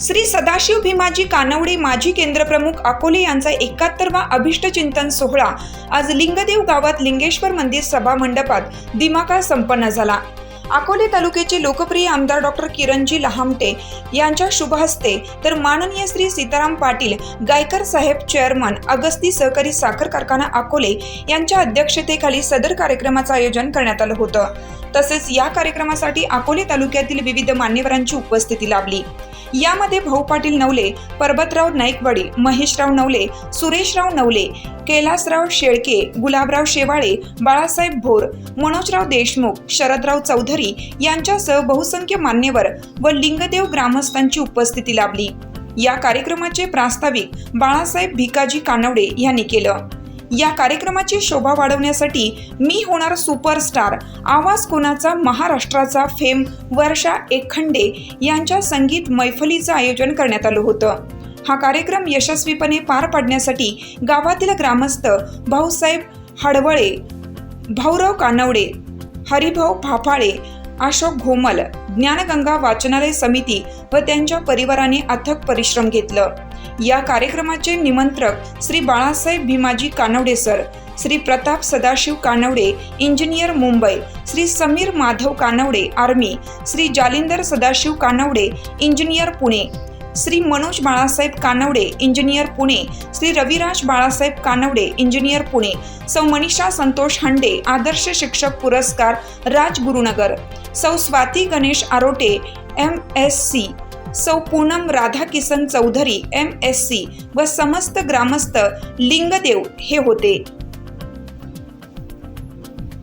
श्री सदाशिव भीमाजी कानवडे माजी केंद्रप्रमुख अकोले यांचा एकाहत्तरवा अभिष्टचिंतन सोहळा आज लिंगदेव गावात लिंगेश्वर मंदिर सभा मंडपात दिमाका संपन्न झाला. अकोले तालुक्याचे लोकप्रिय आमदार डॉक्टर किरणजी लहामटे यांच्या शुभ हस्ते तर माननीय श्री सीताराम पाटील गायकर साहेब चेअरमन अगस्ती सहकारी साखर कारखाना अकोले यांच्या अध्यक्षतेखाली सदर कार्यक्रमाचं आयोजन करण्यात आलं होतं. तसेच या कार्यक्रमासाठी अकोले तालुक्यातील विविध मान्यवरांची उपस्थिती लाभली. यामध्ये भाऊ पाटील नवले पर्वतराव नाईकवाडी महेशराव नवले सुरेशराव नवले कैलासराव शेळके गुलाबराव शेवाळे बाळासाहेब भोर मनोजराव देशमुख शरदराव चौधरी यांच्यासह बहुसंख्य मान्यवर व लिंगदेव ग्रामस्थांची उपस्थिती लाभली. या कार्यक्रमाचे प्रास्ताविक बाळासाहेब भिकाजी कानवडे यांनी केलं. या कार्यक्रमाची शोभा वाढवण्यासाठी मी होणार सुपरस्टार. आवाज कोणाचा? महाराष्ट्राचा फेम वर्षा एकखंडे यांच्या संगीत मैफलीचं आयोजन करण्यात आलं होतं. हा कार्यक्रम यशस्वीपणे पार पाडण्यासाठी गावातील ग्रामस्थ भाऊसाहेब हडवळे भाऊराव कानवडे हरिभाऊ भाफाळे अशोक घोमल ज्ञानगंगा वाचनालय समिती व त्यांच्या परिवाराने अथक परिश्रम घेतलं. या कार्यक्रमाचे निमंत्रक Shri Balasaheb Bhimaji Kanwade sir Shri Pratap Sadashiv Kanwade engineer Mumbai Shri Sameer Madhav Kanwade army Shri Jalindar Sadashiv Kanwade engineer Pune Shri Manoj Balasaheb Kanwade engineer Pune. Shri Raviraj Balasaheb Kanwade engineer Pune. सौ मनीषा संतोष हंडे आदर्श शिक्षक पुरस्कार राजगुरुनगर. सौ Swati Ganesh Arote M S C. सौ Poonam Radhakisan Chaudhari M S C. व समस्त ग्रामस्थ लिंगदेव हे होते.